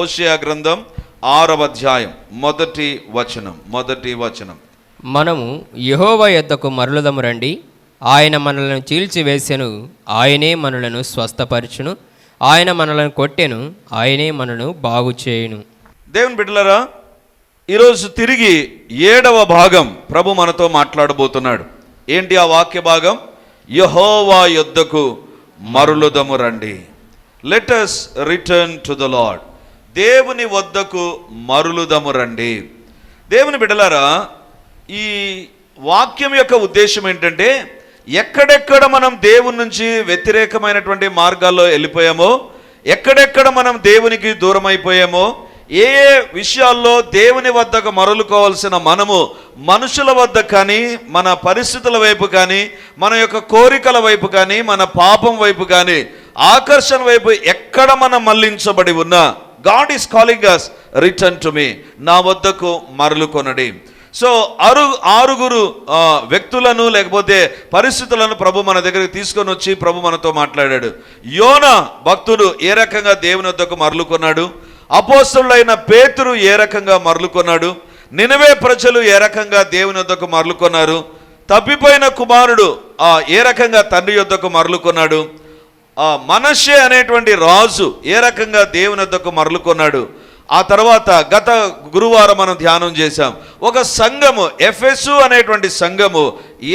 హోషియా గ్రంథం ఆరవ అధ్యాయం మొదటి వచనం మొదటి వచనం. మనము యెహోవా యొద్దకు మరలుదము రండి. ఆయన మనలను చీల్చివేసెను ఆయనే మనలను స్వస్థపరచును. ఆయన మనలను కొట్టెను ఆయనే మనను బాగు చేయును దేవుని బిడ్డలారా ఈరోజు తిరిగి ఏడవ భాగం ప్రభు మనతో మాట్లాడబోతున్నాడు. ఏంటి ఆ వాక్య భాగం? యహోవా యొద్దకు మరులుదము రండి. Let us return to the lord దేవుని వద్దకు మరులుదము రండి. దేవుని బిడలారా ఈ వాక్యం యొక్క ఉద్దేశం ఏంటంటే ఎక్కడెక్కడ మనం దేవుని నుంచి వ్యతిరేకమైనటువంటి మార్గాల్లో వెళ్ళిపోయామో ఎక్కడెక్కడ మనం దేవునికి దూరం అయిపోయామో ఏ ఏ విషయాల్లో దేవుని వద్దకు మరలుకోవాల్సిన మనము మనుషుల వద్ద కానీ మన పరిస్థితుల వైపు కానీ మన యొక్క కోరికల వైపు కానీ మన పాపం వైపు కానీ ఆకర్షణ వైపు ఎక్కడ మనం మళ్ళించబడి ఉన్నా God is calling us return to me నా వద్దకు మరలుకొనడి సో ఆరు ఆరుగురు వ్యక్తులను లేకపోతే పరిస్థితులను ప్రభు మన దగ్గరికి తీసుకొని వచ్చి ప్రభు మనతో మాట్లాడాడు. యోన భక్తుడు ఏ రకంగా దేవుని వద్దకు మరలుకొన్నాడు అపోస్తులైన పేతురు ఏ రకంగా మరలుకొన్నాడు నినవే ప్రజలు ఏ రకంగా దేవుని వద్దకు మరలుకొన్నారు తప్పిపోయిన కుమారుడు ఏ రకంగా తండ్రి యొద్దకు మరలుకొన్నాడు ఆ మనషే అనేటువంటి రాజు ఏ రకంగా దేవుని వద్దకు మరలుకున్నాడు? ఆ తర్వాత గత గురువారం మనం ధ్యానం చేశాం. ఒక సంఘము ఎఫ్ఎస్సు అనేటువంటి సంఘము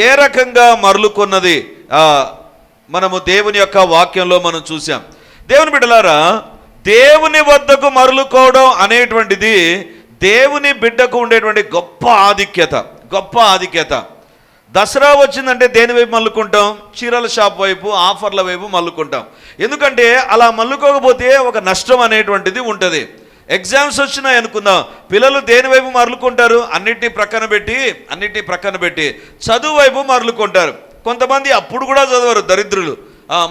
ఏ రకంగా మరలుకున్నది? మనము దేవుని యొక్క వాక్యంలో మనం చూసాం దేవుని బిడ్డలారా దేవుని వద్దకు మరలుకోవడం అనేటువంటిది దేవుని బిడ్డకు ఉండేటువంటి గొప్ప ఆధిక్యత గొప్ప ఆధిక్యత. దసరా వచ్చిందంటే దేని వైపు మల్లుకుంటాం? చీరల షాప్ వైపు ఆఫర్ల వైపు మల్లుకుంటాం. ఎందుకంటే అలా మల్లుకోకపోతే ఒక నష్టం అనేటువంటిది ఉంటుంది. ఎగ్జామ్స్ వచ్చినాయి అనుకుందాం. పిల్లలు దేని వైపు మరలుకుంటారు? అన్నిటినీ ప్రక్కన పెట్టి అన్నిటినీ ప్రక్కన పెట్టి చదువు వైపు మరలుకుంటారు. కొంతమంది అప్పుడు కూడా చదవరు దరిద్రులు.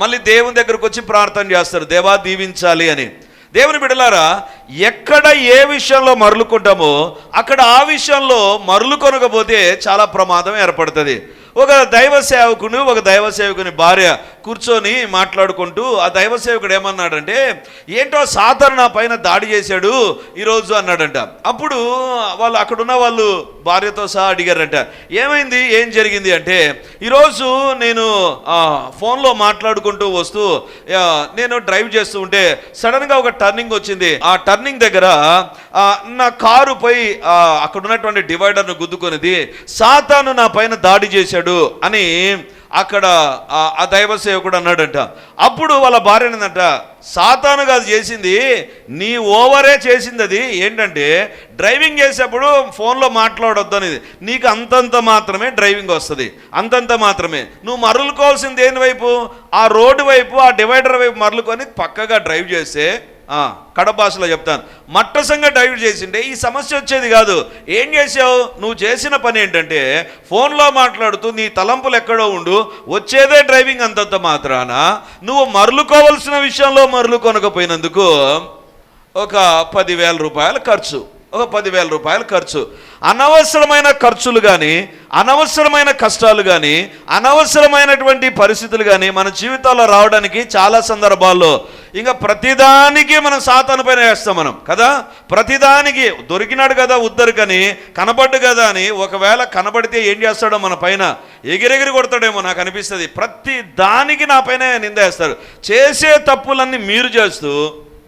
మళ్ళీ దేవుని దగ్గరకు వచ్చి ప్రార్థన చేస్తారు. దేవా దీవించాలి అని. దేవుని బిడలారా ఎక్కడ ఏ విషయంలో మరలుకుంటామో అక్కడ ఆ విషయంలో మరలుకొనకపోతే చాలా ప్రమాదం ఏర్పడుతుంది. ఒక దైవ సేవకుని ఒక దైవ సేవకుని భార్య కూర్చొని మాట్లాడుకుంటూ ఆ దైవ సేవకుడు ఏమన్నాడంటే ఏంటో సాధారణ పైన దాడి చేశాడు ఈరోజు అన్నాడంట. అప్పుడు వాళ్ళు అక్కడున్న వాళ్ళు భార్యతో సహా అడిగారంట ఏమైంది? ఏం జరిగింది? అంటే ఈరోజు నేను ఫోన్లో మాట్లాడుకుంటూ వస్తూ నేను డ్రైవ్ చేస్తూ ఉంటే సడన్గా ఒక టర్నింగ్ వచ్చింది. ఆ టర్నింగ్ దగ్గర నా కారు పోయి అక్కడున్నటువంటి అక్కడ ఉన్నటువంటి డివైడర్ను గుద్దుకొనిది సాతాను నా పైన దాడి చేశాడు అని అక్కడ ఆ- దైవ సేవకుడు అన్నాడంట. అప్పుడు వాళ్ళ భార్య ఏంటంట సాతాను కాదు చేసింది నీ ఓవరే చేసింది అది. ఏంటంటే డ్రైవింగ్ చేసేప్పుడు ఫోన్లో మాట్లాడొద్దు అనేది నీకు అంతంత మాత్రమే డ్రైవింగ్ వస్తుంది. అంతంత మాత్రమే. నువ్వు మరలుకోవాల్సింది దేని వైపు? ఆ రోడ్డు వైపు ఆ డివైడర్ వైపు మరలుకొని పక్కగా డ్రైవ్ చేస్తే కడప భాషలో చెప్తాను. మట్టసంగా డ్రైవ్ చేసిండే ఈ సమస్య వచ్చేది కాదు. ఏం చేసావు నువ్వు చేసిన పని ఏంటంటే ఫోన్లో మాట్లాడుతూ నీ తలంపులు ఎక్కడో ఉండు వచ్చేదే డ్రైవింగ్ అంతంత మాత్రాన. నువ్వు మరలుకోవలసిన విషయంలో మరలు కొనకపోయినందుకు ఒక పదివేల రూపాయల ఖర్చు. ఒక పదివేల రూపాయల ఖర్చు. అనవసరమైన ఖర్చులు కానీ అనవసరమైన కష్టాలు కానీ అనవసరమైనటువంటి పరిస్థితులు కానీ మన జీవితాల్లో రావడానికి చాలా సందర్భాల్లో ఇంకా ప్రతిదానికి మనం సాతాను పైన వేస్తాం మనం కదా? ప్రతిదానికి దొరికినాడు కదా ఉద్దరికని కనబడ్డు కదా అని ఒకవేళ కనబడితే ఏం చేస్తాడో మన పైన ఎగిరెగిరి కొడతాడేమో నాకు అనిపిస్తుంది. ప్రతి దానికి నా పైన నిందేస్తాడు చేసే తప్పులన్నీ మీరు చేస్తూ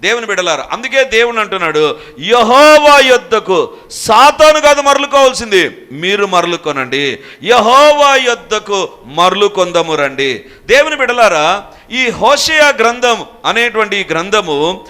దేవుని బిడలారు అందుకే దేవుని అంటున్నాడు యహోవా యొద్దకు సాతాను కాదు మరలుకోవాల్సింది. మీరు మరలుకొనండి. యహోవా యొద్దకు మరలు కొందము రండి. దేవుని బిడలారా ఈ హోషయా గ్రంథం అనేటువంటి ఈ గ్రంథము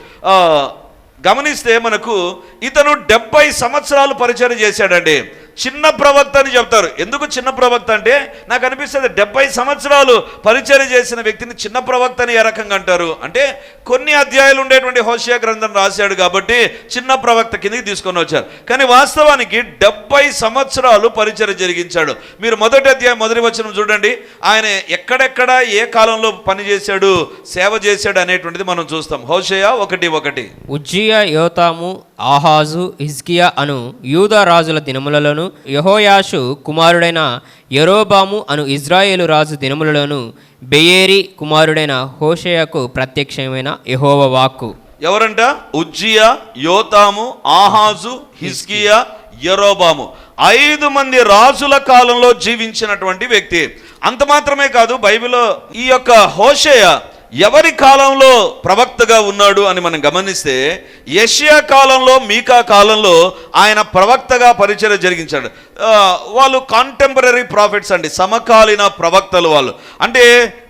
గమనిస్తే మనకు ఇతను డెబ్బై సంవత్సరాలు పరిచయం చేశాడండి. చిన్న ప్రవక్త అని చెప్తారు. ఎందుకు చిన్న ప్రవక్త అంటే నాకు అనిపిస్తుంది డెబ్బై సంవత్సరాలు పరిచయం చేసిన వ్యక్తిని చిన్న ప్రవక్త అని ఏ రకంగా అంటారు? అంటే కొన్ని అధ్యాయాలు ఉండేటువంటి హోషియా గ్రంథం రాశాడు కాబట్టి చిన్న ప్రవక్త కిందకి తీసుకొని వచ్చారు. కానీ వాస్తవానికి డెబ్బై సంవత్సరాలు పరిచయం జరిగించాడు. మీరు మొదటి అధ్యాయం మొదటి వచ్చిన చూడండి. ఆయన ఎక్కడెక్కడ ఏ కాలంలో పని చేశాడు సేవ చేశాడు అనేటువంటిది మనం చూస్తాం. హోషయా ఒకటి ఒకటి. ఉజ్జియా యోతాము ఆహాజు హిజ్కియా అను యూదా రాజుల దినములలోను యహోయాషు కుమారుడైన యరోబాము అను ఇజ్రాయేలు రాజు దినములలోను బెయేరి కుమారుడైన హోషేయకు ప్రత్యక్షమైన యహోవ వాక్కు. ఎవరంట? ఉజ్జియా యోతాము ఆహాజు హిస్కియా యరోబాము. ఐదు మంది రాజుల కాలంలో జీవించినటువంటి వ్యక్తి. అంత మాత్రమే కాదు బైబిల్లో ఈ యొక్క హోషేయ ఎవరి కాలంలో ప్రవక్తగా ఉన్నాడు అని మనం గమనిస్తే ఏషియా కాలంలో మీకా కాలంలో ఆయన ప్రవక్తగా పరిచయం జరిగించాడు. వాళ్ళు కాంటెంపరీ ప్రాఫిట్స్ అండి సమకాలీన ప్రవక్తలు వాళ్ళు. అంటే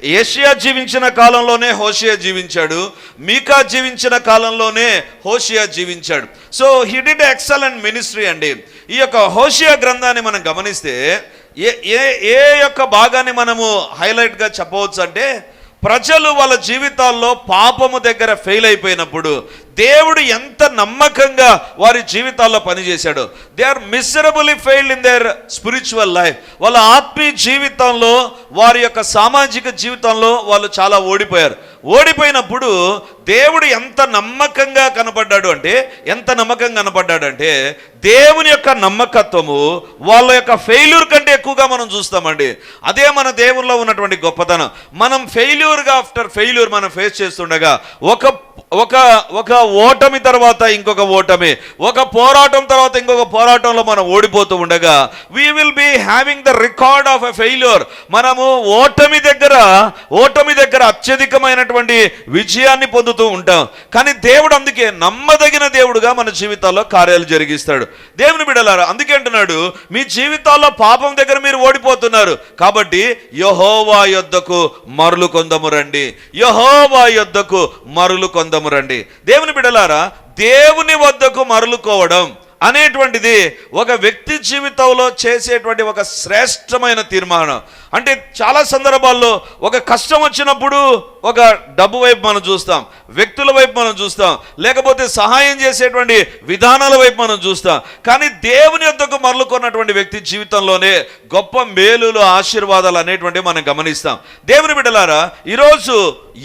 ఏషియా జీవించిన కాలంలోనే హోషియా జీవించాడు మీకా జీవించిన కాలంలోనే హోషియా జీవించాడు. So he did excellent ministry అండి. ఈ యొక్క హోషియా గ్రంథాన్ని మనం గమనిస్తే ఏ ఏ ఏ యొక్క భాగాన్ని మనము హైలైట్గా చెప్పవచ్చు అంటే ప్రజలు వాళ్ళ జీవితాల్లో పాపము దగ్గర ఫెయిల్ అయిపోయినప్పుడు దేవుడు ఎంత నమ్మకంగా వారి జీవితాల్లో పనిచేశాడు. They are miserably failed in their spiritual life వాళ్ళ ఆత్మీయ జీవితంలో వారి యొక్క సామాజిక జీవితంలో వాళ్ళు చాలా ఓడిపోయారు. ఓడిపోయినప్పుడు దేవుడు ఎంత నమ్మకంగా కనపడ్డాడు అంటే ఎంత నమ్మకంగా కనపడ్డాడు అంటే దేవుని యొక్క నమ్మకత్వము వాళ్ళ యొక్క ఫెయిల్యూర్ కంటే ఎక్కువగా మనం చూస్తామండి. అదే మన దేవుల్లో ఉన్నటువంటి గొప్పతనం. మనం ఫెయిల్యూర్గా ఆఫ్టర్ ఫెయిల్యూర్ మనం ఫేస్ చేస్తుండగా ఒక ఒక ఒక ఓటమి తర్వాత ఇంకొక ఓటమి ఒక పోరాటం తర్వాత ఇంకొక పోరాటంలో మనం ఓడిపోతూ ఉండగా we will be having the record of a failure మనము ఓటమి దగ్గర ఓటమి దగ్గర అత్యధికమైనటువంటి విజయాన్ని పొందుతూ ఉంటాం. కానీ దేవుడు అందుకే నమ్మదగిన దేవుడుగా మన జీవితాల్లో కార్యాలు జరిగిస్తాడు. దేవుని బిడలారా అందుకే అంటున్నాడు మీ జీవితాల్లో పాపం దగ్గర మీరు ఓడిపోతున్నారు. కాబట్టి యహోవా యొద్దకు మరులు కొందము రండి. యహోవా యొద్దకు మరులు కొందము రండి. దేవుని బిడలారా దేవుని వద్దకు మరులుకోవడం అనేటువంటిది ఒక వ్యక్తి జీవితంలో చేసేటువంటి ఒక శ్రేష్టమైన తీర్మానం. అంటే చాలా సందర్భాల్లో ఒక కష్టం వచ్చినప్పుడు ఒక డబ్బు వైపు మనం చూస్తాం వ్యక్తుల వైపు మనం చూస్తాం లేకపోతే సహాయం చేసేటువంటి విధానాల వైపు మనం చూస్తాం. కానీ దేవుని యొద్దకు మరలుకున్నటువంటి వ్యక్తి జీవితంలోనే గొప్ప మేలులు ఆశీర్వాదాలు అనేటువంటివి మనం గమనిస్తాం. దేవుని బిడ్డలారా ఈరోజు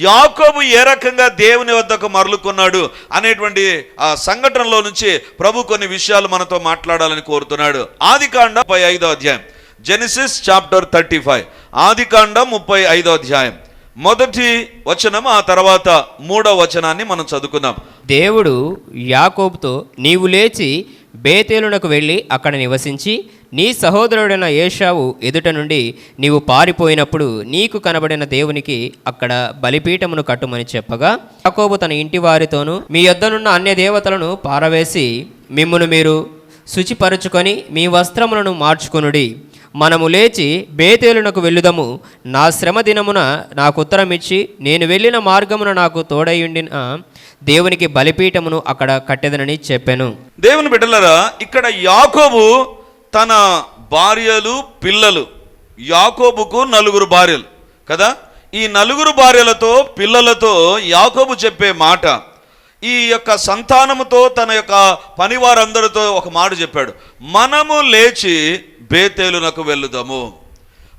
యాకోబు ఏ రకంగా దేవుని వద్దకు మరలుకున్నాడు అనేటువంటి ఆ సంఘటనలో నుంచి ప్రభు కొన్ని విషయాలు మనతో మాట్లాడాలని కోరుతున్నాడు. ఆది కాండ ముప్పై ఐదో అధ్యాయం. Genesis chapter thirty five. ఆది కాండం ముప్పై ఐదో అధ్యాయం. మొదటి వచనం ఆ తర్వాత మూడో వచనాన్ని మనం చదువుకుందాం. దేవుడు యాకోబుతో నీవు లేచి బేతేలునకు వెళ్ళి అక్కడ నివసించి నీ సహోదరుడైన ఏషావు ఎదుట నుండి నీవు పారిపోయినప్పుడు నీకు కనబడిన దేవునికి అక్కడ బలిపీఠమును కట్టుమని చెప్పగా యాకోబు తన ఇంటి వారితోనూ మీ యొద్దనున్న అన్య దేవతలను పారవేసి మిమ్మును మీరు శుచిపరుచుకొని మీ వస్త్రములను మార్చుకొనుడి. మనము లేచి బేతేలునకు వెళ్ళుదము. నా శ్రమ దినమున నాకు ఉత్తరమిచ్చి నేను వెళ్ళిన మార్గమున నాకు తోడయుండిన దేవునికి బలిపీఠమును అక్కడ కట్టెదనని చెప్పాను. దేవుని బిడ్డలరా ఇక్కడ యాకోబు తన భార్యలు పిల్లలు. యాకోబుకు నలుగురు భార్యలు కదా? ఈ నలుగురు భార్యలతో పిల్లలతో యాకోబు చెప్పే మాట. ఈ యొక్క సంతానముతో తన యొక్క పనివారందరితో ఒక మాట చెప్పాడు. మనము లేచి బేతేలునకు వెళ్ళుదాము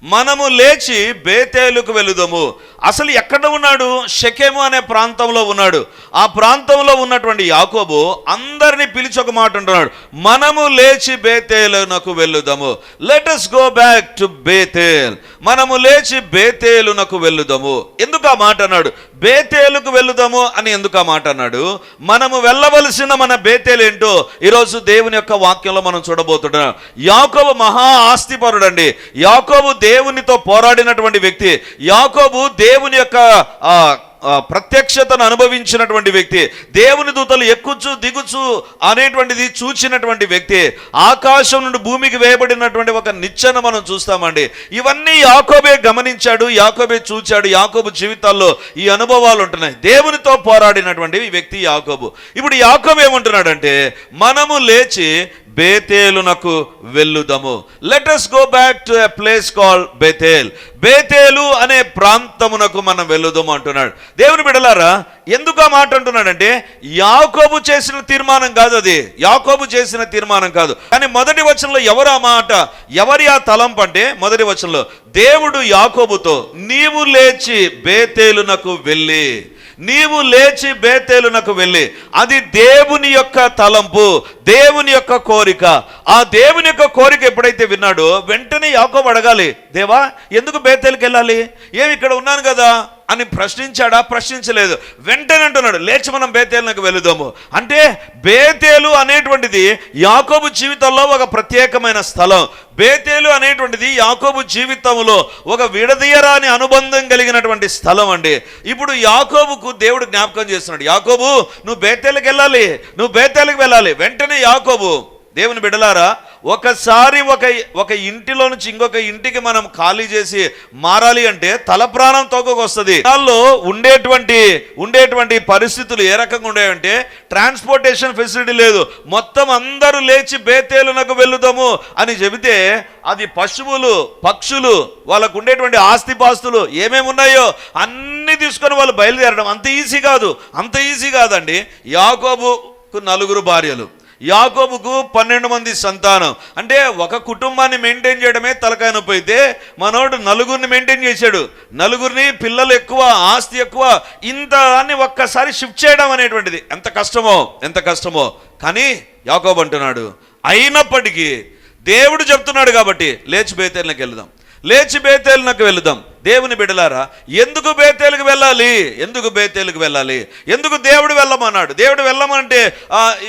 మనము లేచి బేతేలుకు వెళుదాము అసలు ఎక్కడ ఉన్నాడు? షకేము అనే ప్రాంతంలో ఉన్నాడు. ఆ ప్రాంతంలో ఉన్నటువంటి యాకోబు అందరిని పిలిచి ఒక మాట అంటున్నాడు. మనము లేచి బేతేలునకు వెళ్ళుదాము. Let us go back to Bethel మనము లేచి బేతేలునకు వెళ్ళుదాము. ఎందుకు ఆ మాట అన్నాడు? బేతేలుకు వెళ్ళుదాము అని ఎందుకు ఆ మాట అన్నాడు? మనము వెళ్ళవలసిన మన బేతేలు ఏంటో ఈరోజు దేవుని యొక్క వాక్యంలో మనం చూడబోతున్నాం. యాకోబు మహా ఆస్తిపరుడండి. యాకోబు దేవునితో పోరాడినటువంటి వ్యక్తి. యాకోబు దేవుని యొక్క ఆ, ప్రత్యక్షతను అనుభవించినటువంటి వ్యక్తి దేవుని దూతలు ఎక్కుచు దిగుచు అనేటువంటిది చూచినటువంటి వ్యక్తి ఆకాశం నుండి భూమికి వేయబడినటువంటి ఒక నిచ్చెన మనం చూస్తామండి. ఇవన్నీ యాకోబే గమనించాడు యాకోబే చూచాడు యాకోబు జీవితాల్లో ఈ అనుభవాలు ఉంటున్నాయి. దేవునితో పోరాడినటువంటి వ్యక్తి యాకోబు. ఇప్పుడు యాకోబు ఏమంటున్నాడంటే మనము లేచి బేతేలునకు వెళ్ళుదము. Let go back to a place call Bethel Bethel అనే ప్రాంతమునకు మనం వెళ్ళుదాము అంటున్నాడు. దేవుని బిడలారా ఎందుకు ఆ మాట అంటున్నాడంటే యాకోబు చేసిన తీర్మానం కాదు అది. యాకోబు చేసిన తీర్మానం కాదు. కానీ మొదటి వచనంలో ఎవరు ఆ మాట? ఎవరి ఆ తలంపు అంటే మొదటి వచనంలో దేవుడు యాకోబుతో నీవు లేచి బేతేలునకు వెళ్ళి నీవు లేచి బేతేలునకు వెళ్ళి అది దేవుని యొక్క తలంపు దేవుని యొక్క కోరిక. ఆ దేవుని యొక్క కోరిక ఎప్పుడైతే విన్నాడో వెంటనే యాకోబు అడగాలి దేవా ఎందుకు బేతేలుకి వెళ్ళాలి ఏమి ఇక్కడ ఉన్నాను కదా? అని ప్రశ్నించాడా? ప్రశ్నించలేదు. వెంటనే అంటున్నాడు లేచి మనం బేతేలునకు వెళుదాము. అంటే బేతేలు అనేటువంటిది యాకోబు జీవితంలో ఒక ప్రత్యేకమైన స్థలం. బేతేలు అనేటువంటిది యాకోబు జీవితంలో ఒక విడదీయరాని అనుబంధం కలిగినటువంటి స్థలం అండి. ఇప్పుడు యాకోబుకు దేవుడు జ్ఞాపకం చేస్తున్నాడు యాకోబు నువ్వు బేతేలకు వెళ్ళాలి నువ్వు బేతేలకు వెళ్ళాలి. వెంటనే యాకోబు దేవుని బిడలారా ఒకసారి ఒక ఒక ఇంటిలో నుంచి ఇంకొక ఇంటికి మనం ఖాళీ చేసి మారాలి అంటే తల ప్రాణం తోకకు వస్తుంది. దానిలో ఉండేటువంటి ఉండేటువంటి పరిస్థితులు ఏ రకంగా ఉండేవంటే ట్రాన్స్పోర్టేషన్ ఫెసిలిటీ లేదు. మొత్తం అందరూ లేచి బేతేలునకు వెళ్దాము అని చెబితే అది పశువులు పక్షులు వాళ్ళకు ఉండేటువంటి ఆస్తిపాస్తులు ఏమేమి ఉన్నాయో అన్ని తీసుకొని వాళ్ళు బయలుదేరడం అంత ఈజీ కాదు. అంత ఈజీ కాదండి. యాకోబుకు నలుగురు భార్యలు. యాకోబుకు పన్నెండు మంది సంతానం. అంటే ఒక కుటుంబాన్ని మెయింటైన్ చేయడమే తలకాయ నొప్పి అయితే మనోడు నలుగురిని మెయింటైన్ చేశాడు. నలుగురిని పిల్లలు ఎక్కువ ఆస్తి ఎక్కువ ఇంత అని ఒక్కసారి షిఫ్ట్ చేయడం అనేటువంటిది. ఎంత కష్టమో ఎంత కష్టమో. కానీ యాకోబు అంటున్నాడు అయినప్పటికీ దేవుడు చెప్తున్నాడు కాబట్టి లేచి బేతేళ్ళకి వెళదాం. లేచి బేతేలునకు వెళుదాం. దేవుని బిడలారా ఎందుకు బేతేలుకు వెళ్ళాలి? ఎందుకు బేతేలుకు వెళ్ళాలి? ఎందుకు దేవుడు వెళ్ళమన్నాడు? దేవుడు వెళ్ళమంటే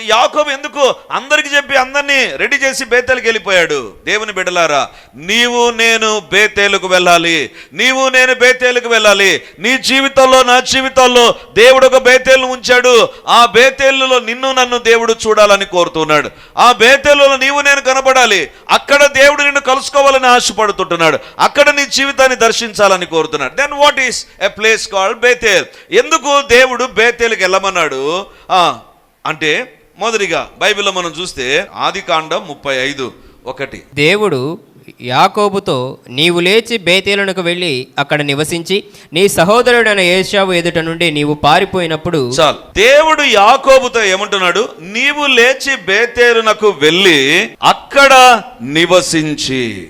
యాకోబు ఎందుకు అందరికి చెప్పి అందరినీ రెడీ చేసి బేతేలుకి వెళ్ళిపోయాడు? దేవుని బిడలారా నీవు నేను బేతేలుకు వెళ్ళాలి. నీవు నేను బేతేలుకు వెళ్ళాలి. నీ జీవితంలో నా జీవితంలో దేవుడు ఒక బేతేలు ఉంచాడు. ఆ బేతేలులో నిన్ను నన్ను దేవుడు చూడాలని కోరుతున్నాడు. ఆ బేతేలులో నీవు నేను కనబడాలి. అక్కడ దేవుడు నిన్ను కలుసుకోవాలని ఆశపడుతుంటున్నాడు. అక్కడ నీ జీవితాన్ని దర్శించాలి. దర్శించాలని కోరుతున్నాడు. Then what is a place called Bethel ఎందుకు దేవుడు బేతేలుకి వెళ్ళమన్నాడు? ఆ, అంటే మొదటిగా బైబిల్లో మనం చూస్తే ఆది కాండం ముప్పై ఐదు ఒకటి. దేవుడు యాకోబుతో నీవు లేచి బేతేలునకు వెళ్ళి అక్కడ నివసించి నీ సహోదరుడైన ఏషావు ఎదుట నుండి నీవు పారిపోయినప్పుడు చాలు. దేవుడు యాకోబుతో ఏమంటున్నాడు? నీవు లేచి బేతేరునకు వెళ్ళి అక్కడ నివసించి.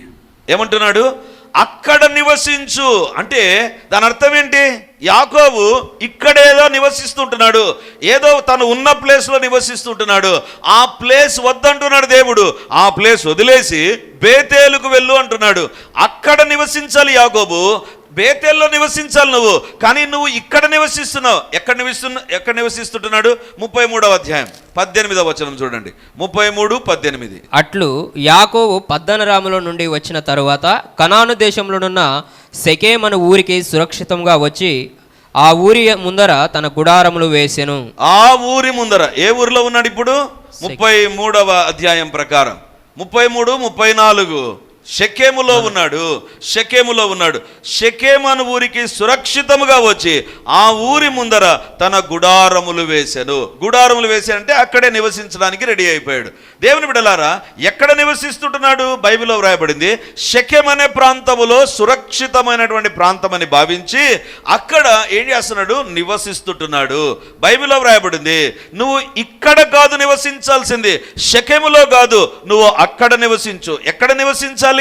ఏమంటున్నాడు? అక్కడ నివసించు. అంటే దాని అర్థం ఏంటి? యాకోబు ఇక్కడేదో నివసిస్తుంటున్నాడు. ఏదో తను ఉన్న ప్లేస్లో నివసిస్తుంటున్నాడు. ఆ ప్లేస్ వద్దంటున్నాడు దేవుడు. ఆ ప్లేస్ వదిలేసి బేతేలుకు వెళ్ళు అంటున్నాడు. అక్కడ నివసించాలి యాకోబు. బేతేల్లో నివసించాలి నువ్వు. కానీ నువ్వు ఇక్కడ నివసిస్తున్నావు. ఎక్కడ నివసిస్తున్నా ఎక్కడ నివసిస్తుంటున్నాడు? ముప్పై మూడవ అధ్యాయం. పద్దెనిమిదవ వచనం చూడండి. ముప్పై మూడు పద్దెనిమిది. అట్లు యాకోబు పద్దనరాములో నుండి వచ్చిన తరువాత కనాను దేశంలోనున్న సెకేమను ఊరికి సురక్షితంగా వచ్చి ఆ ఊరి ముందర తన గుడారములు వేసెను. ఆ ఊరి ముందర. ఏ ఊరిలో ఉన్నాడు ఇప్పుడు? ముప్పై మూడవ అధ్యాయం ప్రకారం. ముప్పై మూడు ముప్పై నాలుగు. షకేములో ఉన్నాడు షకేములో ఉన్నాడు. షకేము అను ఊరికి సురక్షితముగా వచ్చి ఆ ఊరి ముందర తన గుడారములు వేశాను గుడారములు వేసానంటే అక్కడే నివసించడానికి రెడీ అయిపోయాడు. దేవుని బిడలారా ఎక్కడ నివసిస్తుంటున్నాడు? బైబిల్లో వ్రాయబడింది షకెం అనే ప్రాంతములో సురక్షితమైనటువంటి ప్రాంతం అని భావించి అక్కడ ఏం చేస్తున్నాడు? నివసిస్తుంటున్నాడు. బైబిల్లో వ్రాయబడింది నువ్వు ఇక్కడ కాదు నివసించాల్సింది షకేములో కాదు నువ్వు అక్కడ నివసించు. ఎక్కడ నివసించాలి?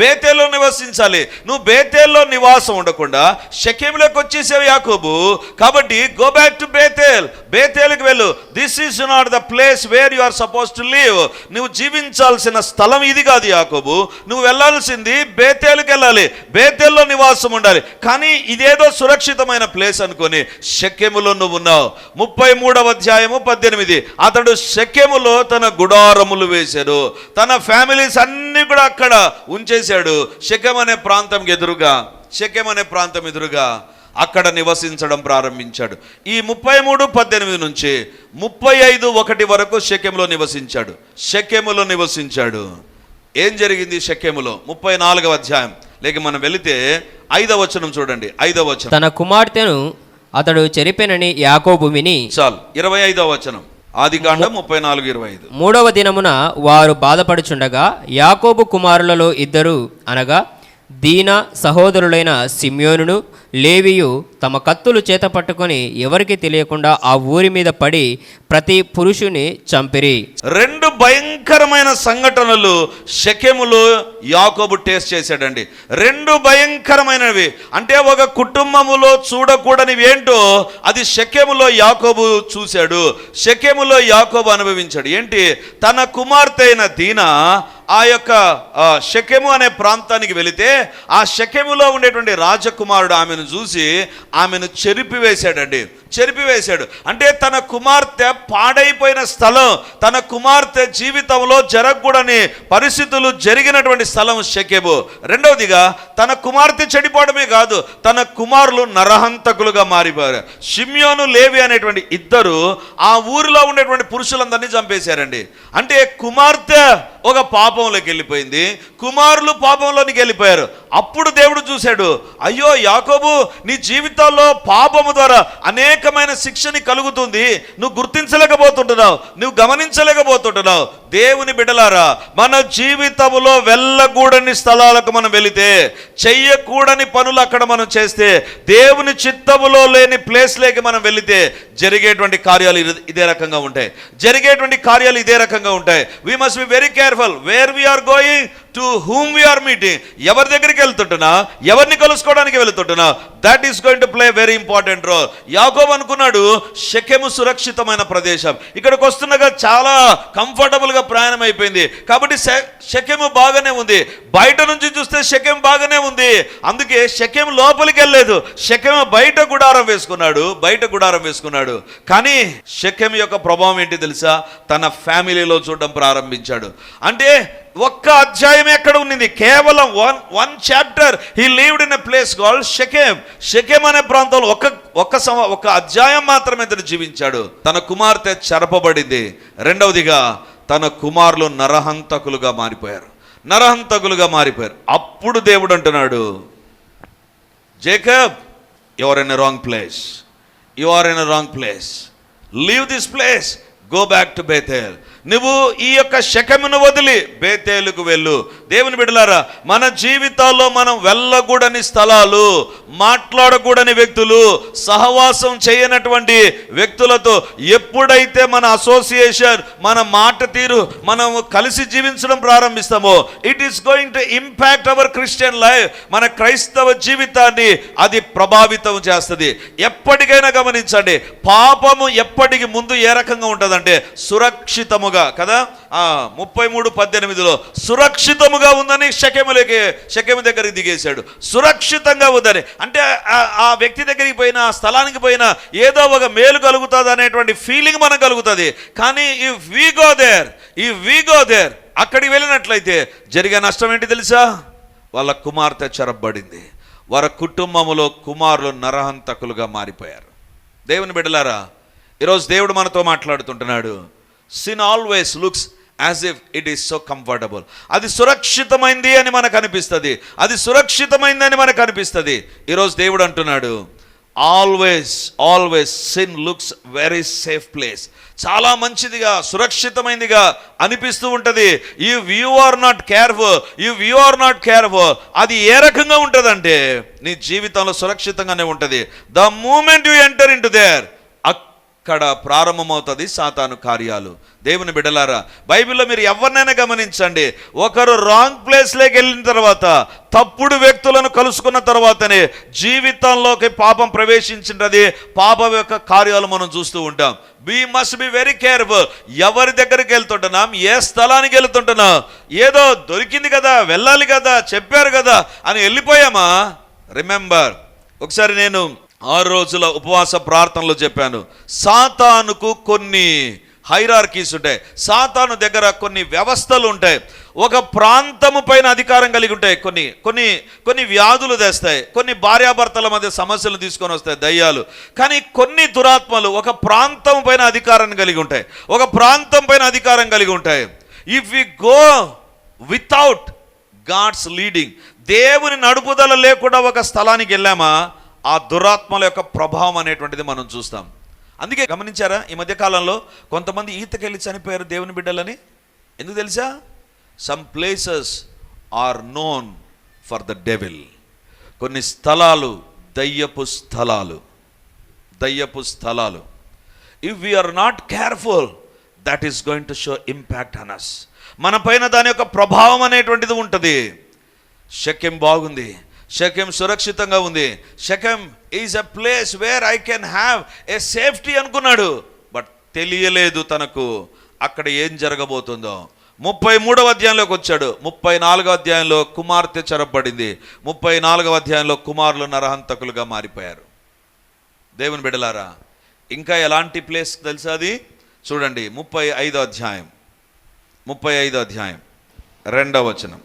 బేతేల్లో నివసించాలి. నువ్వు బేతేల్లో నివాసం ఉండకుండా షకెములోకి వచ్చేసావు యాకోబు. కాబట్టి గో బ్యాక్ టు బేతేల్ బేతేల్కి వెళ్ళు. This is not the place where you are suppose to live నువ్వు జీవించాల్సిన స్థలం ఇది కాదు యాకోబు. నువ్వు వెళ్ళాల్సింది బేతేలుకి వెళ్ళాలి. బేతేల్లో నివాసం ఉండాలి. కానీ ఇదేదో సురక్షితమైన ప్లేస్ అనుకొని షక్కెములో నువ్వు ఉన్నావు. ముప్పై మూడవ అధ్యాయము పద్దెనిమిది. అతడు షక్కెములో తన గుడారములు వేశాడు. తన ఫ్యామిలీస్ అన్ని కూడా అక్కడ ఉంచేశాడు. షకెం అనే ప్రాంతం ఎదురుగా షకెం అనే ప్రాంతం ఎదురుగా అక్కడ నివసించడం ప్రారంభించాడు. ఈ ముప్పై మూడు పద్దెనిమిది నుంచి ముప్పై ఐదు ఒకటి వరకు షకెములో నివసించాడు. షకెములో నివసించాడు. ఏం జరిగింది షకెములో? ముప్పై నాలుగవ అధ్యాయం. లేక మనం వెళితే ఐదవ వచనం చూడండి. ఐదవ వచనం. తన కుమార్తెను అతడు చెరిపెనని యాకోబు విని చాలు. ఇరవై ఐదవ వచనం. ఆది కాండం ముప్పై నాలుగు ఇరవై ఐదు. మూడవ దినమున వారు బాధపడుచుండగా యాకోబు కుమారులలో ఇద్దరు అనగా దీన సహోదరులైన సిమ్యోనును లేవియు తమ కత్తులు చేత పట్టుకొని ఎవరికి తెలియకుండా ఆ ఊరి మీద పడి ప్రతి పురుషుని చంపిరి. రెండు భయంకరమైన సంఘటనలు షకెములో యాకోబు టేస్ట్ చేశాడండి. రెండు భయంకరమైనవి. అంటే ఒక కుటుంబములో చూడకూడనివి ఏంటో అది శకెములో యాకోబు చూశాడు. శకెములో యాకోబు అనుభవించాడు. ఏంటి? తన కుమార్తె అయిన దీన ఆ యొక్క శకెము షకెము అనే ప్రాంతానికి వెళితే ఆ షకెములో ఉండేటువంటి రాజకుమారుడు ఆమెను చూసి ఆమెను చెరిపివేశాడండి. చెరిపివేశాడు. అంటే తన కుమార్తె పాడైపోయిన స్థలం తన కుమార్తె జీవితంలో జరగకూడని పరిస్థితులు జరిగినటువంటి స్థలం షకేబు. రెండవదిగా తన కుమార్తె చెడిపోవడమే కాదు తన కుమారులు నరహంతకులుగా మారిపోయారు. షిమ్యోను లేవి అనేటువంటి ఇద్దరు ఆ ఊరిలో ఉండేటువంటి పురుషులందరినీ చంపేశారండి. అంటే కుమార్తె ఒక పాపంలోకి వెళ్ళిపోయింది కుమారులు పాపంలోనికి వెళ్ళిపోయారు. అప్పుడు దేవుడు చూశాడు అయ్యో యాకోబు నీ జీవితాల్లో పాపము ద్వారా అనేక అనేకమైన శిక్షని కలుగుతుంది. నువ్వు గుర్తించలేకపోతుంటున్నావు. నువ్వు గమనించలేకపోతుంటున్నావు. దేవుని బిడలారా మన జీవితంలో వెళ్ళకూడని స్థలాలకు మనం వెళితే చెయ్యకూడని పనులు అక్కడ మనం చేస్తే దేవుని చిత్తములో లేని ప్లేస్లోకి మనం వెళితే జరిగేటువంటి కార్యాలు ఇదే రకంగా ఉంటాయి. జరిగేటువంటి కార్యాలు ఇదే రకంగా ఉంటాయి. We must be very careful where we are going to whom we are meeting ఎవరి దగ్గరికి వెళ్తుంటున్నా ఎవరిని కలుసుకోవడానికి వెళ్తుంటున్నా that is going to play very important role యాకోబ్ అనుకున్నాడు షకెము సురక్షితమైన ప్రదేశం. ఇక్కడికి వస్తుండగా చాలా కంఫర్టబుల్గా ప్రయాణం అయిపోయింది. కాబట్టి షె- బాగానే ఉంది. బయట నుంచి చూస్తే షెకెం బాగానే ఉంది. అందుకే షెకెం లోపలికి వెళ్ళలేదు. షెకెం బయట గుడారం వేసుకున్నాడు బయట గుడారం వేసుకున్నాడు. కానీ షెకెం యొక్క ప్రభావం ఏంటి తెలుసా? తన ఫ్యామిలీలో చూడడం ప్రారంభించాడు. అంటే ఒక్క అధ్యాయం ఎక్కడ ఉన్నది? కేవలం one one chapter. He lived in a place called Shechem Shechem అనే ప్రాంతంలో ఒక ఒక సమ ఒక అధ్యాయం మాత్రమే ఇతను జీవించాడు. తన కుమార్తె చెరపబడింది. రెండవదిగా తన కుమారులు నరహంతకులుగా మారిపోయారు. నరహంతకులుగా మారిపోయారు. అప్పుడు దేవుడు అంటున్నాడు Jacob you are in a wrong place you are in a wrong place leave this place go back to Bethel నువ్వు ఈ యొక్క శకమును వదిలి బేతేలుకు వెళ్ళు. దేవుని బిడలారా మన జీవితాల్లో మనం వెళ్ళకూడని స్థలాలు మాట్లాడకూడని వ్యక్తులు సహవాసం చేయనటువంటి వ్యక్తులతో ఎప్పుడైతే మన అసోసియేషన్ మన మాట తీరు మనం కలిసి జీవించడం ప్రారంభిస్తామో it is going to impact our Christian life మన క్రైస్తవ జీవితాన్ని అది ప్రభావితం చేస్తుంది. ఎప్పటికైనా గమనించండి పాపము ఎప్పటికి ముందు ఏ రకంగా ఉంటుందంటే సురక్షితముగా కదా? ఆ ముప్పై మూడు పద్దెనిమిదిలో సురక్షితముగా ఉందని శకెములకి శకెము దగ్గరికి దిగేశాడు. సురక్షితంగా ఉందని. అంటే ఆ- వ్యక్తి దగ్గరికి పోయినా ఆ స్థలానికి పోయినా ఏదో ఒక మేలు కలుగుతుంది అనేటువంటి ఫీలింగ్ మనకు కలుగుతుంది. కానీ ఈ వీ గో దేర్ ఈ వీ గో దేర్ అక్కడికి వెళ్ళినట్లయితే జరిగే నష్టం ఏంటి తెలుసా? వాళ్ళ కుమార్తె చెరబడింది వారి కుటుంబములో కుమారులు నరహంతకులుగా మారిపోయారు. దేవుని బిడ్డలారా ఈరోజు దేవుడు మనతో మాట్లాడుతుంటున్నాడు. Sin always looks as if it is so comfortable అది సురక్షితమైంది అని మనకు అనిపిస్తుంది. అది సురక్షితమైంది అని మనకు అనిపిస్తుంది. ఈరోజు దేవుడు అంటున్నాడు always always sin looks very safe place చాలా మంచిదిగా సురక్షితమైనదిగా అనిపిస్తూ ఉంటుంది. If you are not careful if you are not careful అది ఏ రకంగా ఉంటుందంటే నీ జీవితంలో సురక్షితంగానే ఉంటుంది. The moment you enter into there అక్కడ ప్రారంభమవుతుంది సాతాను కార్యాలు. దేవుని బిడలారా బైబిల్లో మీరు ఎవరినైనా గమనించండి. ఒకరు రాంగ్ ప్లేస్లోకి వెళ్ళిన తర్వాత తప్పుడు వ్యక్తులను కలుసుకున్న తర్వాతనే జీవితంలోకి పాపం ప్రవేశించినది పాపం యొక్క కార్యాలు మనం చూస్తూ ఉంటాం. We must be very careful ఎవరి దగ్గరికి వెళ్తుంటున్నాం? ఏ స్థలానికి వెళ్తుంటున్నాం? ఏదో దొరికింది కదా వెళ్ళాలి కదా చెప్పారు కదా అని వెళ్ళిపోయామా? రిమెంబర్ ఒకసారి నేను ఆరు రోజుల ఉపవాస ప్రార్థనలో చెప్పాను. సాతానుకు కొన్ని హైరార్కీస్ ఉంటాయి. సాతాను దగ్గర కొన్ని వ్యవస్థలు ఉంటాయి. ఒక ప్రాంతము పైన అధికారం కలిగి ఉంటాయి. కొన్ని కొన్ని కొన్ని వ్యాధులు తెస్తాయి. కొన్ని భార్యాభర్తల మధ్య సమస్యలు తీసుకొని వస్తాయి దయ్యాలు. కానీ కొన్ని దురాత్మలు ఒక ప్రాంతం పైన అధికారాన్ని కలిగి ఉంటాయి. ఒక ప్రాంతం పైన అధికారం కలిగి ఉంటాయి. If we go without God's leading దేవుని నడుపుదల లేకుండా ఒక స్థలానికి వెళ్ళామా? ఆ దురాత్మల యొక్క ప్రభావం అనేటువంటిది మనం చూస్తాం. అందుకే గమనించారా? ఈ మధ్యకాలంలో కొంతమంది ఈతకెళ్ళి చనిపోయారు దేవుని బిడ్డలని. ఎందుకు తెలుసా? Some places are known for the devil కొన్ని స్థలాలు దయ్యపు స్థలాలు. దయ్యపు స్థలాలు. If we are not careful that is going to show impact on us మన పైన దాని యొక్క ప్రభావం అనేటువంటిది ఉంటుంది. శక్యం బాగుంది. శక్యం సురక్షితంగా ఉంది. Shechem is a place where I can have a safety అనుకున్నాడు. బట్ తెలియలేదు తనకు అక్కడ ఏం జరగబోతుందో. ముప్పై మూడవ అధ్యాయంలోకి వచ్చాడు. ముప్పై నాలుగవ అధ్యాయంలో కుమార్తె చెరపడింది ముప్పై నాలుగవ అధ్యాయంలో కుమారులు నరహంతకులుగా మారిపోయారు. దేవుని బిడలారా ఇంకా ఎలాంటి ప్లేస్ తెలుసా అది? చూడండి ముప్పై ఐదో అధ్యాయం. ముప్పై ఐదో అధ్యాయం. రెండవ వచనం.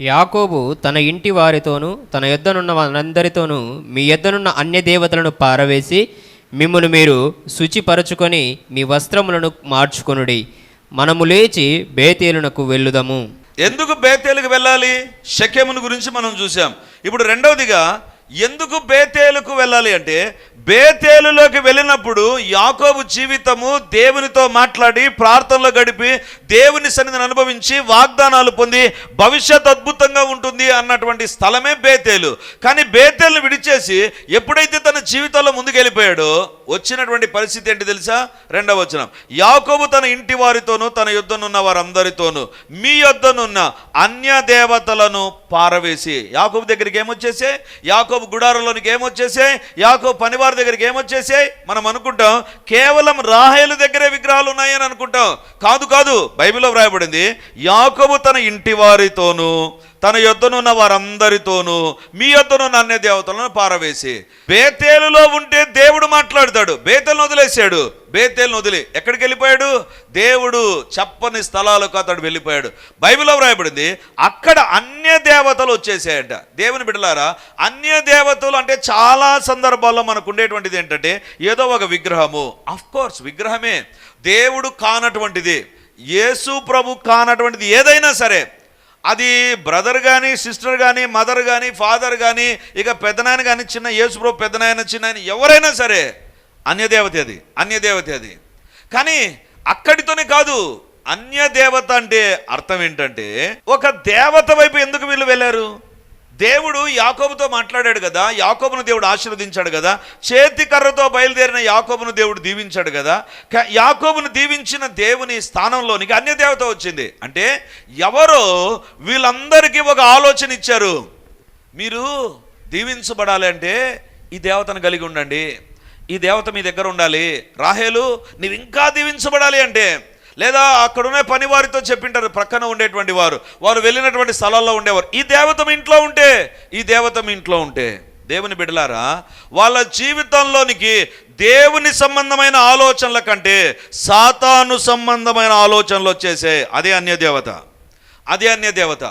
యాకోబు తన ఇంటి వారితోనూ తన యొద్దనున్న వారందరితోనూ మీ యొద్దనున్న అన్య దేవతలను పారవేసి మిమ్మును మీరు శుచిపరచుకొని మీ వస్త్రములను మార్చుకొనుడి. మనము లేచి బేతేలునకు వెళ్ళుదము. ఎందుకు బేతేలుకు వెళ్ళాలి? శక్యమును గురించి మనం చూసాం ఇప్పుడు రెండవదిగా ఎందుకు బేతేలుకు వెళ్ళాలి అంటే బేతేలులోకి వెళ్ళినప్పుడు యాకోబు జీవితము దేవునితో మాట్లాడి ప్రార్థనలో గడిపి దేవుని సన్నిధిని అనుభవించి వాగ్దానాలు పొంది భవిష్యత్ అద్భుతంగా ఉంటుంది అన్నటువంటి స్థలమే బేతేలు. కానీ బేతేలు విడిచేసి ఎప్పుడైతే తన జీవితంలో ముందుకెళ్ళిపోయాడో వచ్చినటువంటి పరిస్థితి ఏంటి తెలుసా? రెండవ వచనం. యాకోబు తన ఇంటి వారితోనూ తన యుద్ధనున్న వారందరితోనూ మీ యుద్ధనున్న అన్య దేవతలను పారవేసి. యాకోబు దగ్గరికి ఏమొచ్చేసే? యాకోబు గుడారంలోనికి ఏమొచ్చేసే? యాకోబు పనివారి దగ్గరికి ఏమొచ్చేసే? మనం అనుకుంటాం కేవలం రాహేలు దగ్గరే విగ్రహాలు ఉన్నాయని అనుకుంటాం. కాదు కాదు బైబిల్లో వ్రాయబడింది యాకోబు తన ఇంటి వారితోనూ తన యొద్దనున్న వారందరితోనూ మీ యొద్దనున్న అన్ని దేవతలను పారవేసి బేతేలులో ఉంటే దేవుడు మాట్లాడతాడు. బేతేలను వదిలేశాడు. బేతేలను వదిలి ఎక్కడికి వెళ్ళిపోయాడు? దేవుడు చెప్పని స్థలాలకు అతడు వెళ్ళిపోయాడు. బైబిల్లో వ్రాయబడింది అక్కడ అన్య దేవతలు వచ్చేసాయంట. దేవుని బిడ్డలారా అన్య దేవతలు అంటే చాలా సందర్భాల్లో మనకు ఉండేటువంటిది ఏంటంటే ఏదో ఒక విగ్రహము. అఫ్ కోర్స్ విగ్రహమే. దేవుడు కానటువంటిది. యేసు ప్రభు కానటువంటిది ఏదైనా సరే అది బ్రదర్ కానీ సిస్టర్ కానీ మదర్ కానీ ఫాదర్ కానీ ఇక పెద్దనాయన కానీ చిన్న యేసుప్రభు పెద్దనాయన చిన్న ఆయన ఎవరైనా సరే అన్యదేవత అది అన్యదేవత అది. కానీ అక్కడితోనే కాదు అన్య దేవత అంటే అర్థం ఏంటంటే ఒక దేవత వైపు ఎందుకు వీళ్ళు వెళ్ళారు? దేవుడు యాకోబుతో మాట్లాడాడు కదా యాకోబును దేవుడు ఆశీర్వదించాడు కదా చేతి కర్రతో బయలుదేరిన యాకోబును దేవుడు దీవించాడు కదా యాకోబును దీవించిన దేవుని స్థానంలోనికి అన్య దేవత వచ్చింది. అంటే ఎవరో వీళ్ళందరికీ ఒక ఆలోచన ఇచ్చారు. మీరు దీవించబడాలి అంటే ఈ దేవతను కలిగి ఉండండి. ఈ దేవత మీ దగ్గర ఉండాలి. రాహేలు నీవు ఇంకా దీవించబడాలి అంటే లేదా అక్కడున్న పని వారితో చెప్పింటారు ప్రక్కన ఉండేటువంటి వారు. వారు వెళ్ళినటువంటి స్థలాల్లో ఉండేవారు. ఈ దేవత మీ ఇంట్లో ఉంటే ఈ దేవత మీ ఇంట్లో ఉంటే దేవుని బిడలారా వాళ్ళ జీవితంలోనికి దేవుని సంబంధమైన ఆలోచనల కంటే సాతాను సంబంధమైన ఆలోచనలు వచ్చేసే అదే అన్య దేవత అదే అన్య దేవత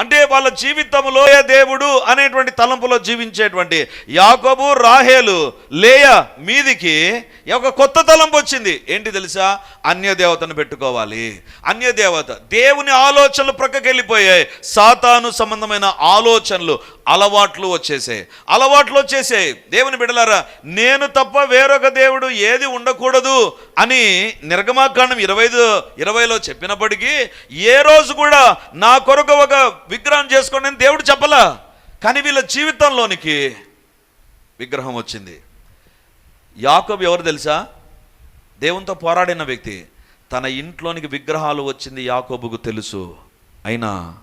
అంటే వాళ్ళ జీవితంలోయ దేవుడు అనేటువంటి తలంపులో జీవించేటువంటి యాకోబు రాహేలు లేయ మీదికి ఒక కొత్త తలంపు వచ్చింది. ఏంటి తెలుసా? అన్య దేవతను పెట్టుకోవాలి. అన్య దేవత దేవుని ఆలోచనలు ప్రక్కకి వెళ్ళిపోయాయి సాతాను సంబంధమైన ఆలోచనలు అలవాట్లు వచ్చేసాయి. అలవాట్లు వచ్చేసాయి. దేవుని బిడలారా నేను తప్ప వేరొక దేవుడు ఏది ఉండకూడదు అని నిర్గమాకాండం ఇరవై ఇరవైలో చెప్పినప్పటికీ ఏ రోజు కూడా నా కొరకు ఒక విగ్రహం చేసుకోండి అని దేవుడు చెప్పలా. కానీ వీళ్ళ జీవితంలోనికి విగ్రహం వచ్చింది. యాకోబు ఎవరు తెలుసా? దేవునితో పోరాడిన వ్యక్తి. తన ఇంట్లోనికి విగ్రహాలు వచ్చింది యాకోబుకు తెలుసు. అయినా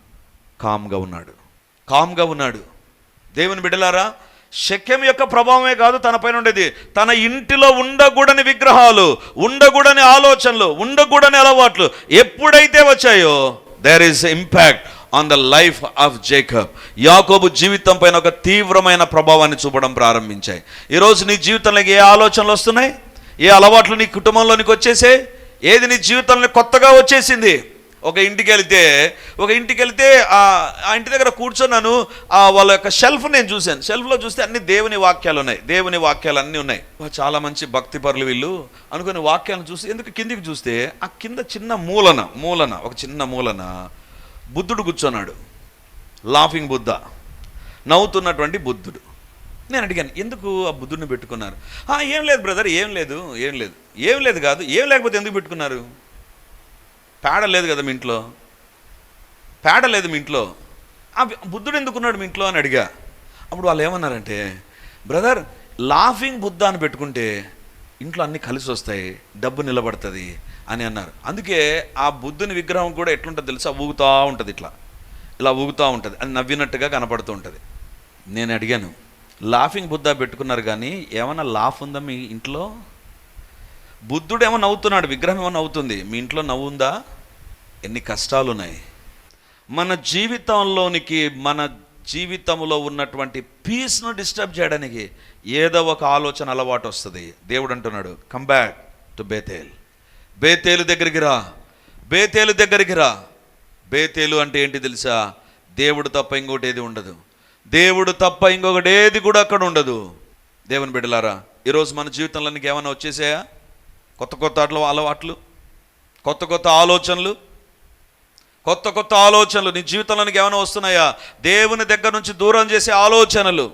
కామ్గా ఉన్నాడు. కామ్గా ఉన్నాడు. దేవుని బిడ్డలారా శక్యం యొక్క ప్రభావమే కాదు తన పైన ఉండేది. తన ఇంటిలో ఉండకూడని విగ్రహాలు ఉండకూడని ఆలోచనలు ఉండకూడని అలవాట్లు ఎప్పుడైతే వచ్చాయో there is impact on the life of Jacob యాకోబు జీవితం పైన ఒక తీవ్రమైన ప్రభావాన్ని చూపడం ప్రారంభించాయి. ఈరోజు నీ జీవితంలోకి ఏ ఆలోచనలు వస్తున్నాయి? ఏ అలవాట్లు నీ కుటుంబంలోనికి వచ్చేసే ఏది నీ జీవితంలో కొత్తగా వచ్చేసింది? ఒక ఇంటికి వెళితే ఒక ఇంటికి వెళితే ఆ ఆ ఇంటి దగ్గర కూర్చున్నాను. ఆ వాళ్ళ యొక్క షెల్ఫ్ నేను చూశాను. షెల్ఫ్లో చూస్తే అన్ని దేవుని వాక్యాలు ఉన్నాయి. దేవుని వాక్యాలు అన్నీ ఉన్నాయి. చాలా మంచి భక్తి పరులు వీళ్ళు. అనుకుని వాక్యాలను చూసి ఎందుకు కిందికి చూస్తే ఆ కింద చిన్న మూలన మూలన ఒక చిన్న మూలన బుద్ధుడు కూర్చున్నాడు లాఫింగ్ బుద్ధ నవ్వుతున్నటువంటి బుద్ధుడు. నేను అడిగాను ఎందుకు ఆ బుద్ధుడిని పెట్టుకున్నారు? ఏం లేదు బ్రదర్ ఏం లేదు ఏం లేదు. ఏం లేదు కాదు ఏం లేకపోతే ఎందుకు పెట్టుకున్నారు? పేడ లేదు కదా మీ ఇంట్లో. పేడ లేదు మీ ఇంట్లో. ఆ బుద్ధుడు ఎందుకున్నాడు మీ ఇంట్లో? అని అడిగా. అప్పుడు వాళ్ళు ఏమన్నారంటే బ్రదర్ లాఫింగ్ బుద్ధ అని పెట్టుకుంటే ఇంట్లో అన్నీ కలిసి వస్తాయి డబ్బు నిలబడుతుంది అని అన్నారు. అందుకే ఆ బుద్ధుని విగ్రహం కూడా ఎట్లుంటుంది తెలుసా? ఊగుతూ ఉంటుంది ఇట్లా. ఇలా ఊగుతూ ఉంటుంది. అది నవ్వినట్టుగా కనపడుతూ ఉంటుంది. నేను అడిగాను లాఫింగ్ బుద్ధ పెట్టుకున్నారు కానీ ఏమైనా లాఫ్ ఉందా మీ ఇంట్లో? బుద్ధుడేమో నవ్వుతున్నాడు విగ్రహం ఏమో నవ్వుతుంది. మీ ఇంట్లో నవ్వుందా? ఎన్ని కష్టాలు ఉన్నాయి మన జీవితంలోనికి మన జీవితంలో ఉన్నటువంటి పీస్ను డిస్టర్బ్ చేయడానికి ఏదో ఒక ఆలోచన అలవాటు వస్తుంది. దేవుడు అంటున్నాడు come back to Bethel Bethel దగ్గరికి రా. బేతేలు దగ్గరికి రా. బేతేలు అంటే ఏంటి తెలుసా? దేవుడు తప్ప ఇంకోటి ఏది ఉండదు. దేవుడు తప్ప ఇంకొకటి ఏది కూడా అక్కడ ఉండదు. దేవుని బిడ్డలారా ఈరోజు మన జీవితంలో ఏమైనా వచ్చేసాయా? కొత్త కొత్త అట్ల అలవాట్లు? కొత్త కొత్త ఆలోచనలు? కొత్త కొత్త ఆలోచనలు నీ జీవితంలోనికి ఏమైనా వస్తున్నాయా? దేవుని దగ్గర నుంచి దూరం చేసే ఆలోచనలు.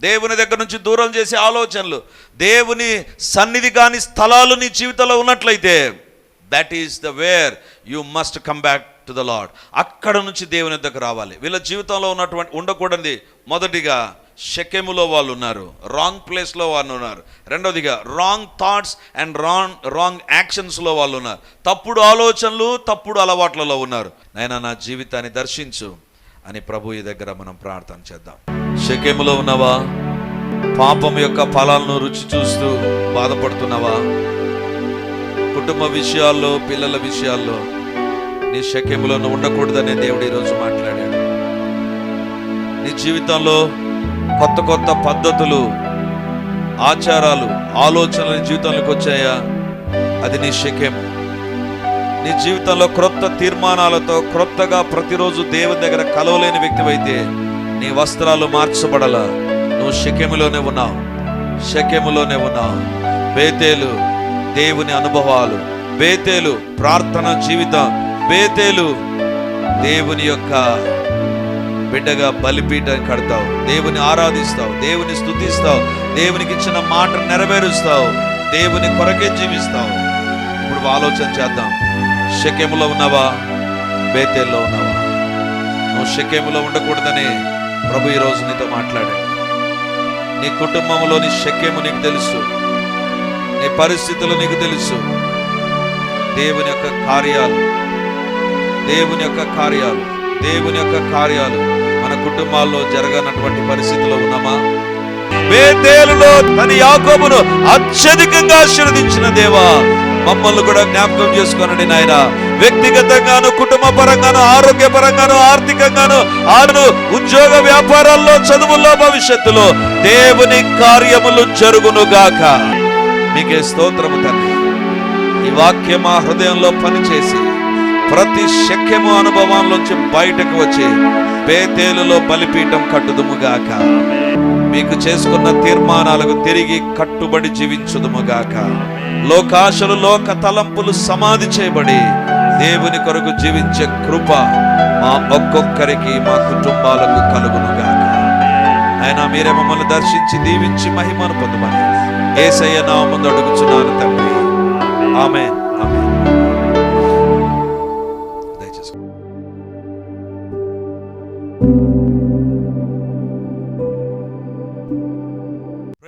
దేవుని దగ్గర నుంచి దూరం చేసే ఆలోచనలు. దేవుని సన్నిధి కాని స్థలాలు నీ జీవితంలో ఉన్నట్లయితే that is the where you must come back to the Lord అక్కడ నుంచి దేవుని దగ్గర రావాలి. వీళ్ళ జీవితంలో ఉన్నటువంటి ఉండకూడదు మొదటిగా షకెములో వాళ్ళు ఉన్నారు రాంగ్ ప్లేస్లో వాళ్ళు ఉన్నారు రెండవదిగా wrong thoughts and wrong wrong యాక్షన్స్లో వాళ్ళు ఉన్నారు తప్పుడు ఆలోచనలు తప్పుడు అలవాట్లలో ఉన్నారు. నాయన నా జీవితాన్ని దర్శించు అని ప్రభు ఈ దగ్గర మనం ప్రార్థన చేద్దాం. షకెములో ఉన్నవా? పాపం యొక్క ఫలాలను రుచి చూస్తూ బాధపడుతున్నావా? కుటుంబ విషయాల్లో పిల్లల విషయాల్లో నీ శక్యములో ఉండకూడదనే దేవుడు ఈరోజు మాట్లాడాడు. నీ జీవితంలో కొత్త కొత్త పద్ధతులు ఆచారాలు ఆలోచనలు జీవితంలోకి వచ్చాయా? అది నీ శక్యం నీ జీవితంలో క్రొత్త తీర్మానాలతో క్రొత్తగా ప్రతిరోజు దేవుని దగ్గర కలవలేని వ్యక్తివైతే నీ వస్త్రాలు మార్చబడల. నువ్వు శక్యములోనే ఉన్నావు. శక్యములోనే ఉన్నావు. బేతేలు దేవుని అనుభవాలు. బేతేలు ప్రార్థన జీవితం. బేతేలు దేవుని యొక్క బిడ్డగా బలిపీఠం కడతావు. దేవుని ఆరాధిస్తావు. దేవుని స్థుతిస్తావు దేవునికి ఇచ్చిన మాట నెరవేరుస్తావు. దేవుని కొరకే జీవిస్తావు. ఇప్పుడు ఆలోచన చేద్దాం. శకెములో ఉన్నావా? బేతేల్లో ఉన్నావా? నువ్వు శకెములో ఉండకూడదని ప్రభు ఈరోజు నీతో మాట్లాడాడు. నీ కుటుంబంలోని శక్యము నీకు తెలుసు. నీ పరిస్థితులు నీకు తెలుసు. దేవుని యొక్క కార్యాలు. దేవుని యొక్క కార్యాలు. దేవుని యొక్క కార్యాలు మన కుటుంబాల్లో జరగనటువంటి పరిస్థితిలో ఉన్నామా? బేతేలులో తన యాకోబును అత్యధికంగా ఆశీర్వదించిన దేవా మమ్మల్ని కూడా జ్ఞాపకం చేసుకోనండి నాయన. వ్యక్తిగతంగాను కుటుంబ పరంగాను ఆరోగ్య పరంగాను ఆర్థికంగాను ఆరు ఉద్యోగ వ్యాపారాల్లో చదువుల్లో భవిష్యత్తులో దేవుని కార్యములు జరుగును గాక మీకే స్తోత్రము తండ్రి. ఈ వాక్యం మా హృదయంలో పనిచేసి ప్రతి శక్యము అనుభవంలోంచి బయటకు వచ్చి బేతేలులో బలిపీఠం కట్టుదుముగాక. మీకు చేసుకున్న తీర్మానాలకు తిరిగి కట్టుబడి జీవించుదుముగాక. లోకాశలు లోక తలంపులు సమాధి చేయబడి దేవుని కొరకు జీవించే కృప మా ఒక్కొక్కరికి మా కుటుంబాలకు కలుగునుగాక. ఆయన మీరే మమ్మల్ని దర్శించి దీవించి మహిమను పొందమని ఏసయ్య నా ముందు అడుగుచున్నాను తండ్రి. ఆమె